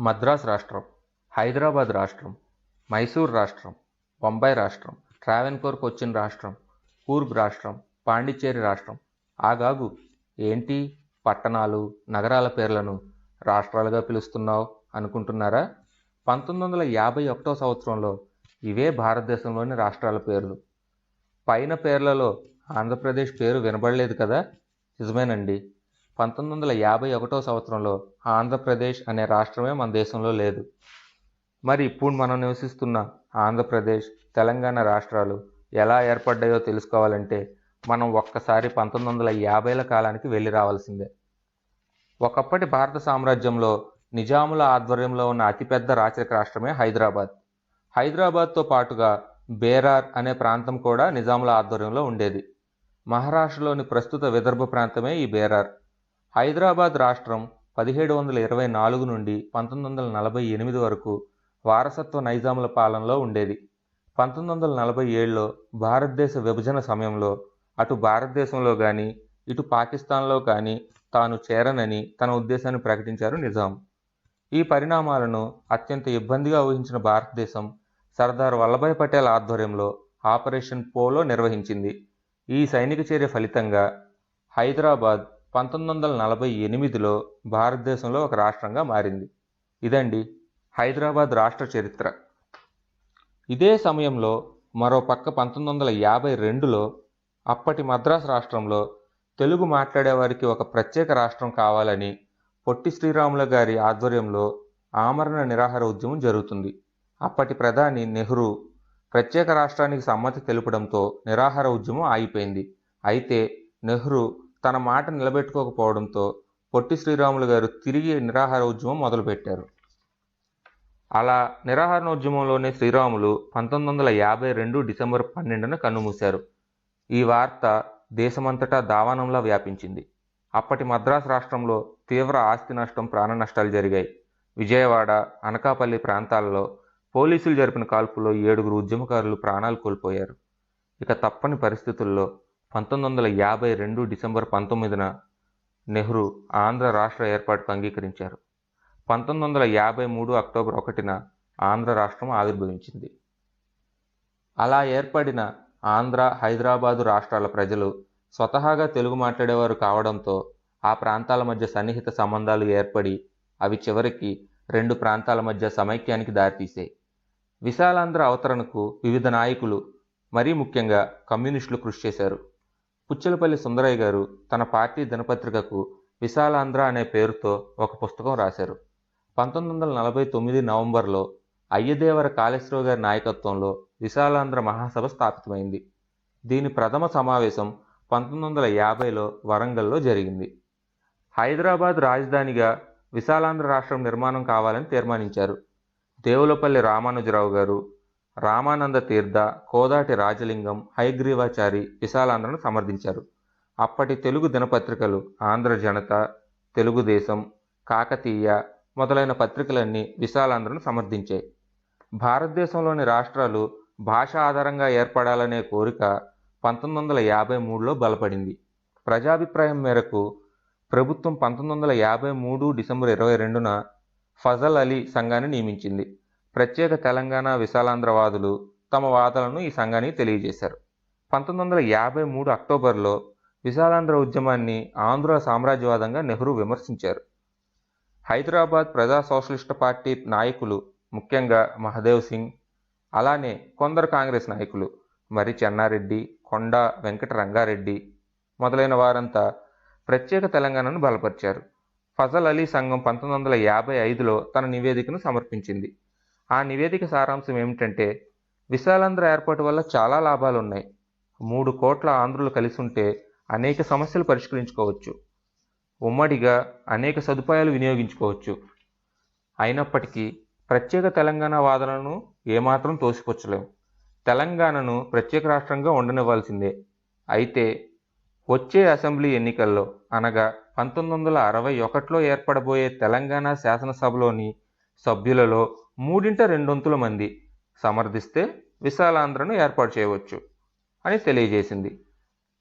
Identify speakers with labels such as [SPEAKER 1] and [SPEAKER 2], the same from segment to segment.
[SPEAKER 1] మద్రాస్ రాష్ట్రం హైదరాబాద్ రాష్ట్రం మైసూర్ రాష్ట్రం బొంబాయి రాష్ట్రం ట్రావెన్కోర్ కొచ్చిన్ రాష్ట్రం కూర్గ్ రాష్ట్రం పాండిచ్చేరి రాష్ట్రం. ఆగాగు ఏంటి పట్టణాలు నగరాల పేర్లను రాష్ట్రాలుగా పిలుస్తున్నావు అనుకుంటున్నారా? పంతొమ్మిది వందల యాభై ఒకటో సంవత్సరంలో ఇవే భారతదేశంలోని రాష్ట్రాల పేర్లు. పైన పేర్లలో ఆంధ్రప్రదేశ్ పేరు వినబడలేదు కదా? నిజమేనండి. పంతొమ్మిది వందల యాభై ఒకటో సంవత్సరంలో ఆంధ్రప్రదేశ్ అనే రాష్ట్రమే మన దేశంలో లేదు. మరి ఇప్పుడు మనం నివసిస్తున్న ఆంధ్రప్రదేశ్ తెలంగాణ రాష్ట్రాలు ఎలా ఏర్పడ్డాయో తెలుసుకోవాలంటే మనం ఒక్కసారి పంతొమ్మిది వందల యాభైల కాలానికి వెళ్ళి రావాల్సిందే. ఒకప్పటి భారత సామ్రాజ్యంలో నిజాముల ఆధ్వర్యంలో ఉన్న అతిపెద్ద రాచరిక రాష్ట్రమే హైదరాబాద్. హైదరాబాద్తో పాటుగా బేరార్ అనే ప్రాంతం కూడా నిజాముల ఆధ్వర్యంలో ఉండేది. మహారాష్ట్రలోని ప్రస్తుత విదర్భ ప్రాంతమే ఈ బేరార్. హైదరాబాద్ రాష్ట్రం పదిహేడు వందల ఇరవై నాలుగు నుండి పంతొమ్మిది వందల నలభై ఎనిమిది వరకు వారసత్వ నైజాముల పాలనలో ఉండేది. పంతొమ్మిది వందల నలభై ఏడులో భారతదేశ విభజన సమయంలో అటు భారతదేశంలో కానీ ఇటు పాకిస్తాన్లో కానీ తాను చేరనని తన ఉద్దేశాన్ని ప్రకటించారు నిజాం. ఈ పరిణామాలను అత్యంత ఇబ్బందిగా ఊహించిన భారతదేశం సర్దార్ వల్లభాయ్ పటేల్ ఆధ్వర్యంలో ఆపరేషన్ పోలో నిర్వహించింది. ఈ సైనిక చర్య ఫలితంగా హైదరాబాద్ పంతొమ్మిది వందల నలభై ఎనిమిదిలో భారతదేశంలో ఒక రాష్ట్రంగా మారింది. ఇదండి హైదరాబాద్ రాష్ట్ర చరిత్ర. ఇదే సమయంలో మరో పక్క పంతొమ్మిది వందల యాభై రెండులో అప్పటి మద్రాస్ రాష్ట్రంలో తెలుగు మాట్లాడేవారికి ఒక ప్రత్యేక రాష్ట్రం కావాలని పొట్టి శ్రీరాములు గారి ఆధ్వర్యంలో ఆమరణ నిరాహార ఉద్యమం జరుగుతుంది. అప్పటి ప్రధాని నెహ్రూ ప్రత్యేక రాష్ట్రానికి సమ్మతి తెలుపడంతో నిరాహార ఉద్యమం ఆగిపోయింది. అయితే నెహ్రూ తన మాట నిలబెట్టుకోకపోవడంతో పొట్టి శ్రీరాములు గారు తిరిగి నిరాహార ఉద్యమం మొదలుపెట్టారు. అలా నిరాహారోద్యమంలోనే శ్రీరాములు పంతొమ్మిది వందల యాభై రెండు డిసెంబర్ పన్నెండున కన్నుమూశారు. ఈ వార్త దేశమంతటా దావానంలా వ్యాపించింది. అప్పటి మద్రాసు రాష్ట్రంలో తీవ్ర ఆస్తి నష్టం ప్రాణ నష్టాలు జరిగాయి. విజయవాడ అనకాపల్లి ప్రాంతాలలో పోలీసులు జరిపిన కాల్పులో ఏడుగురు ఉద్యమకారులు ప్రాణాలు కోల్పోయారు. ఇక తప్పని పరిస్థితుల్లో పంతొమ్మిది వందల యాభై రెండు డిసెంబర్ పంతొమ్మిదిన నెహ్రూ ఆంధ్ర రాష్ట్ర ఏర్పాటుకు అంగీకరించారు. పంతొమ్మిది వందల యాభై మూడు అక్టోబర్ ఒకటిన ఆంధ్ర రాష్ట్రం ఆవిర్భవించింది. అలా ఏర్పడిన ఆంధ్ర హైదరాబాదు రాష్ట్రాల ప్రజలు స్వతహాగా తెలుగు మాట్లాడేవారు కావడంతో ఆ ప్రాంతాల మధ్య సన్నిహిత సంబంధాలు ఏర్పడి అవి చివరికి రెండు ప్రాంతాల మధ్య సమైక్యానికి దారితీసాయి విశాలాంధ్ర అవతరణకు వివిధ నాయకులు మరీ ముఖ్యంగా కమ్యూనిస్టులు కృషి చేశారు. పుచ్చలపల్లి సుందరయ్య గారు తన పార్టీ దినపత్రికకు విశాలాంధ్ర అనే పేరుతో ఒక పుస్తకం రాశారు. పంతొమ్మిది వందల నలభై తొమ్మిది నవంబర్లో అయ్యదేవర కాళేశ్వరరావు గారి నాయకత్వంలో విశాలాంధ్ర మహాసభ స్థాపితమైంది. దీని ప్రథమ సమావేశం పంతొమ్మిది వందల యాభైలో వరంగల్లో జరిగింది. హైదరాబాద్ రాజధానిగా విశాలాంధ్ర రాష్ట్రం నిర్మాణం కావాలని తీర్మానించారు. దేవులపల్లి రామానుజరావు గారు రామానంద తీర్థ కోదాటి రాజలింగం హైగ్రీవాచారి విశాలాంధ్రను సమర్థించారు. అప్పటి తెలుగు దినపత్రికలు ఆంధ్ర జనత తెలుగుదేశం కాకతీయ మొదలైన పత్రికలన్నీ విశాలాంధ్రను సమర్థించాయి. భారతదేశంలోని రాష్ట్రాలు భాష ఆధారంగా ఏర్పడాలనే కోరిక పంతొమ్మిది వందల యాభై మూడులో బలపడింది. ప్రజాభిప్రాయం మేరకు ప్రభుత్వం పంతొమ్మిది వందల యాభై మూడు డిసెంబర్ ఇరవై రెండున ఫజల్ అలీ సంఘాన్ని నియమించింది. ప్రత్యేక తెలంగాణ విశాలాంధ్రవాదులు తమ వాదనలను ఈ సంఘానికి తెలియజేశారు. పంతొమ్మిది వందల యాభై మూడు అక్టోబర్లో విశాలాంధ్ర ఉద్యమాన్ని ఆంధ్ర సామ్రాజ్యవాదంగా నెహ్రూ విమర్శించారు. హైదరాబాద్ ప్రజా సోషలిస్ట్ పార్టీ నాయకులు ముఖ్యంగా మహదేవ్ సింగ్ అలానే కొందరు కాంగ్రెస్ నాయకులు మరి చెన్నారెడ్డి కొండ వెంకట రంగారెడ్డి మొదలైన వారంతా ప్రత్యేక తెలంగాణను బలపరిచారు. ఫజల్ అలీ సంఘం పంతొమ్మిది వందల యాభై ఐదులో తన నివేదికను సమర్పించింది. ఆ నివేదిక సారాంశం ఏమిటంటే విశాలాంధ్ర ఏర్పాటు వల్ల చాలా లాభాలు ఉన్నాయి మూడు కోట్ల ఆంధ్రులు కలిసి ఉంటే అనేక సమస్యలు పరిష్కరించుకోవచ్చు. ఉమ్మడిగా అనేక సదుపాయాలు వినియోగించుకోవచ్చు. అయినప్పటికీ ప్రత్యేక తెలంగాణ వాదనను ఏమాత్రం తోసిపుచ్చలేం. తెలంగాణను ప్రత్యేక రాష్ట్రంగా ఉండనివ్వాల్సిందే. అయితే వచ్చే అసెంబ్లీ ఎన్నికల్లో అనగా పంతొమ్మిది వందల అరవై ఒకటిలో ఏర్పడబోయే తెలంగాణ శాసనసభలోని సభ్యులలో మూడింట రెండొంతుల మంది సమర్థిస్తే విశాలాంధ్రను ఏర్పాటు చేయవచ్చు అని తెలియజేసింది.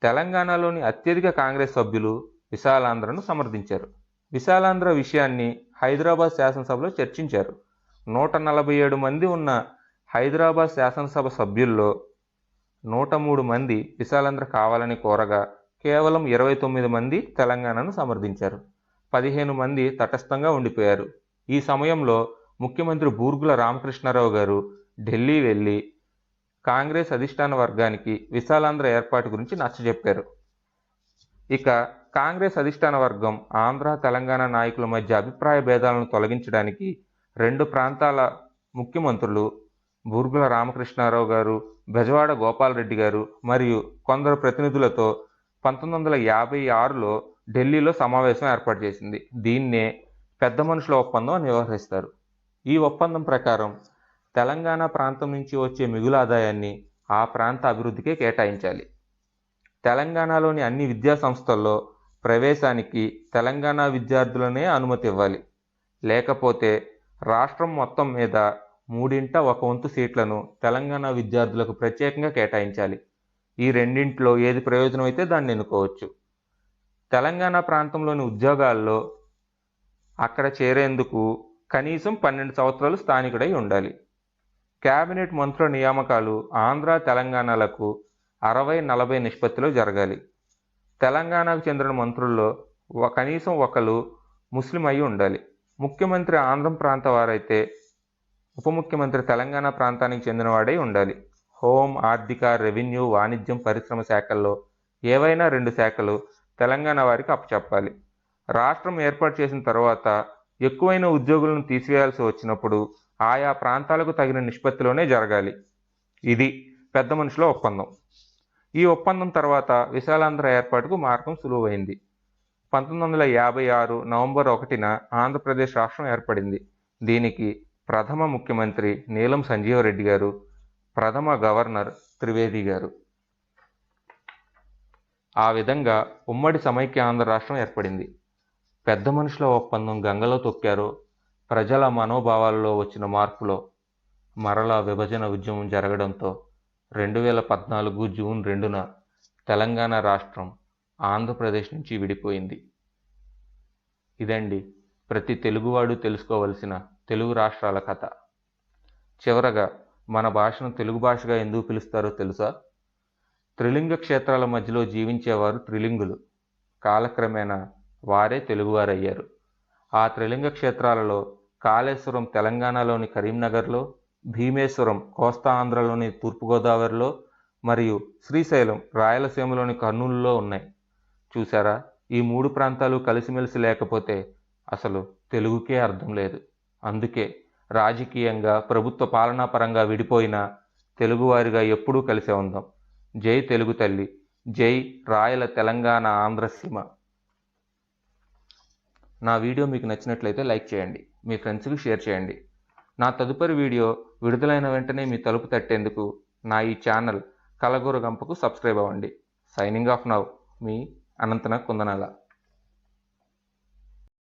[SPEAKER 1] తెలంగాణలోని అత్యధిక కాంగ్రెస్ సభ్యులు విశాలాంధ్రను సమర్థించారు. విశాలాంధ్ర విషయాన్ని హైదరాబాద్ శాసనసభలో చర్చించారు. నూట నలభై ఏడు మంది ఉన్న హైదరాబాద్ శాసనసభ సభ్యుల్లో నూట మూడు మంది విశాలాంధ్ర కావాలని కోరగా కేవలం ఇరవై తొమ్మిది మంది తెలంగాణను సమర్థించారు. పదిహేను మంది తటస్థంగా ఉండిపోయారు. ఈ సమయంలో ముఖ్యమంత్రి బూర్గుల రామకృష్ణారావు గారు ఢిల్లీ వెళ్ళి కాంగ్రెస్ అధిష్టాన వర్గానికి విశాలాంధ్ర ఏర్పాటు గురించి నచ్చజెప్పారు. ఇక కాంగ్రెస్ అధిష్టాన వర్గం ఆంధ్ర తెలంగాణ నాయకుల మధ్య అభిప్రాయ భేదాలను తొలగించడానికి రెండు ప్రాంతాల ముఖ్యమంత్రులు బూర్గుల రామకృష్ణారావు గారు బెజవాడ గోపాలరెడ్డి గారు మరియు కొందరు ప్రతినిధులతో పంతొమ్మిది వందల యాభై ఆరులో ఢిల్లీలో సమావేశం ఏర్పాటు చేసింది. దీన్నే పెద్ద మనుషుల ఒప్పందం అని వ్యవహరిస్తారు. ఈ ఒప్పందం ప్రకారం తెలంగాణ ప్రాంతం నుంచి వచ్చే మిగులు ఆదాయాన్ని ఆ ప్రాంత అభివృద్ధికే కేటాయించాలి. తెలంగాణలోని అన్ని విద్యా సంస్థల్లో ప్రవేశానికి తెలంగాణ విద్యార్థులనే అనుమతి ఇవ్వాలి. లేకపోతే రాష్ట్రం మొత్తం మీద మూడింట ఒక వంతు సీట్లను తెలంగాణ విద్యార్థులకు ప్రత్యేకంగా కేటాయించాలి. ఈ రెండింటిలో ఏది ప్రయోజనం అయితే దాన్ని ఎన్నుకోవచ్చు. తెలంగాణ ప్రాంతంలోని ఉద్యోగాల్లో అక్కడ చేరేందుకు కనీసం పన్నెండు సంవత్సరాలు స్థానికుడై ఉండాలి. కేబినెట్ మంత్రుల నియామకాలు ఆంధ్ర తెలంగాణలకు అరవై నలభై నిష్పత్తిలో జరగాలి. తెలంగాణకు చెందిన మంత్రుల్లో కనీసం ఒకరు ముస్లిం అయి ఉండాలి. ముఖ్యమంత్రి ఆంధ్రం ప్రాంత వారైతే ఉప ముఖ్యమంత్రి తెలంగాణ ప్రాంతానికి చెందినవాడై ఉండాలి. హోం ఆర్థిక రెవెన్యూ వాణిజ్యం పరిశ్రమ శాఖల్లో ఏవైనా రెండు శాఖలు తెలంగాణ వారికి అప్పచెప్పాలి. రాష్ట్రం ఏర్పాటు చేసిన తర్వాత ఎక్కువైన ఉద్యోగులను తీసివేయాల్సి వచ్చినప్పుడు ఆయా ప్రాంతాలకు తగిన నిష్పత్తిలోనే జరగాలి. ఇది పెద్ద మనుషుల ఒప్పందం. ఈ ఒప్పందం తర్వాత విశాలాంధ్ర ఏర్పాటుకు మార్గం సులువైంది. పంతొమ్మిది వందల యాభై ఆరు నవంబర్ ఒకటిన ఆంధ్రప్రదేశ్ రాష్ట్రం ఏర్పడింది. దీనికి ప్రథమ ముఖ్యమంత్రి నీలం సంజీవరెడ్డి గారు ప్రథమ గవర్నర్ త్రివేది గారు. ఆ విధంగా ఉమ్మడి సమైక్య ఆంధ్ర రాష్ట్రం ఏర్పడింది. పెద్ద మనుషుల ఒప్పందం గంగలో తొక్కారో. ప్రజల మనోభావాల్లో వచ్చిన మార్పులో మరలా విభజన ఉద్యమం జరగడంతో రెండు వేల పద్నాలుగు జూన్ రెండున తెలంగాణ రాష్ట్రం ఆంధ్రప్రదేశ్ నుంచి విడిపోయింది. ఇదండి ప్రతి తెలుగువాడు తెలుసుకోవలసిన తెలుగు రాష్ట్రాల కథ. చివరగా మన భాషను తెలుగు భాషగా ఎందుకు పిలుస్తారో తెలుసా? త్రిలింగ క్షేత్రాల మధ్యలో జీవించేవారు త్రిలింగులు. కాలక్రమేణా వారే తెలుగువారయ్యారు. ఆ త్రిలింగ క్షేత్రాలలో కాళేశ్వరం తెలంగాణలోని కరీంనగర్లో భీమేశ్వరం కోస్తా ఆంధ్రలోని తూర్పుగోదావరిలో మరియు శ్రీశైలం రాయలసీమలోని కర్నూలులో ఉన్నాయి. చూసారా ఈ మూడు ప్రాంతాలు కలిసిమెలిసి లేకపోతే అసలు తెలుగుకే అర్థం లేదు. అందుకే రాజకీయంగా ప్రభుత్వ పాలనా పరంగా విడిపోయిన తెలుగువారిగా ఎప్పుడూ కలిసే ఉందాం. జై తెలుగు తల్లి జై రాయల తెలంగాణ ఆంధ్రసీమ నా వీడియో మీకు నచ్చినట్లయితే లైక్ చేయండి మీ ఫ్రెండ్స్కి షేర్ చేయండి. నా తదుపరి వీడియో విడుదలైన వెంటనే మీ తలుపు తట్టేందుకు నా ఈ ఛానల్ కలగూర గంపకు సబ్స్క్రైబ్ అవ్వండి. సైనింగ్ ఆఫ్ నవ్ మీ అనంతన కుందనాల.